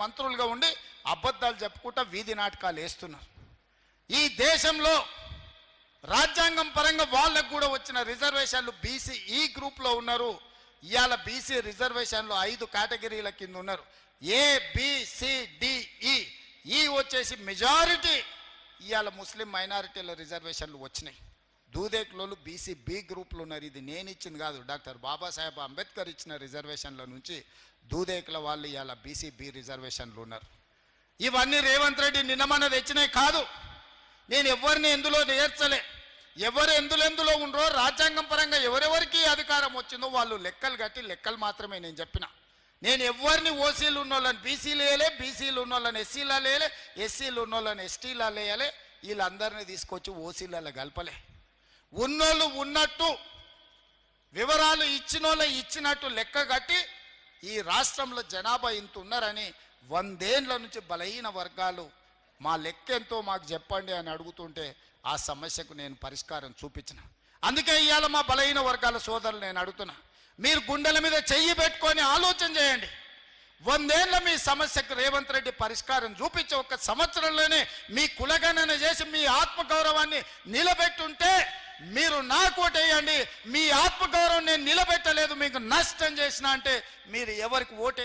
మంత్రులుగా ఉండి అబద్ధాలు చెప్పుకుంటా వీధి నాటకాలు వేస్తున్నారు. ఈ దేశంలో రాజ్యాంగం పరంగా వాళ్ళకు కూడా వచ్చిన రిజర్వేషన్లు బీసీ ఈ గ్రూప్లో ఉన్నారు. ఇవాళ బీసీ రిజర్వేషన్లు ఐదు కేటగిరీల కింద ఉన్నారు. ఏ బిసిడిఈ ఈ వచ్చేసి మెజారిటీ ఇవాళ ముస్లిం మైనారిటీల రిజర్వేషన్లు వచ్చినాయి. దూదేకులోళ్ళు బీసీ బి గ్రూప్లు ఉన్నారు. ఇది నేను ఇచ్చింది కాదు. డాక్టర్ బాబాసాహెబ్ అంబేద్కర్ ఇచ్చిన రిజర్వేషన్ల నుంచి దూదేకుల వాళ్ళు ఇవాళ బీసీ బి రిజర్వేషన్లు ఉన్నారు. ఇవన్నీ రేవంత్ రెడ్డి నిన్నమన్న తెచ్చినాయి కాదు. నేను ఎవరిని ఎందులో నేర్చలే. ఎవరు ఎందులో ఎందులో ఉండరో రాజ్యాంగం పరంగా ఎవరెవరికి అధికారం వచ్చిందో వాళ్ళు లెక్కలు కట్టి లెక్కలు మాత్రమే నేను చెప్పిన. నేను ఎవరిని ఓసీలు ఉన్నోళ్ళని బీసీలు వేయలే బీసీలు ఉన్నోళ్ళని ఎస్సీలా లేయలే ఎస్సీలు ఉన్నోళ్ళని ఎస్టీలా లేయలే వీళ్ళందరినీ తీసుకొచ్చి ఓసీలలో కలపలే. ఉన్నోళ్ళు ఉన్నట్టు వివరాలు ఇచ్చినోళ్ళ ఇచ్చినట్టు లెక్క కట్టి ఈ రాష్ట్రంలో జనాభా ఇంత ఉన్నారని వందేండ్ల నుంచి బలహీన వర్గాలు మా లెక్క ఎంతో మాకు చెప్పండి అని అడుగుతుంటే ఆ సమస్యకు నేను పరిష్కారం చూపించిన. అందుకే ఇవాళ మా బలహీన వర్గాల సోదరులు నేను అడుగుతున్నా. మీరు గుండెల మీద చెయ్యి పెట్టుకొని ఆలోచన చేయండి. వందేళ్ళ మీ సమస్యకు రేవంత్ రెడ్డి పరిష్కారం చూపించి ఒక సంవత్సరంలోనే మీ కులగణన చేసి మీ ఆత్మగౌరవాన్ని నిలబెట్టుంటే మీరు నాకు ఓటేయండి మీ ఆత్మగౌరవం నేను నిలబెట్టలేదు మీకు నష్టం చేసిన అంటే మీరు ఎవరికి ఓటే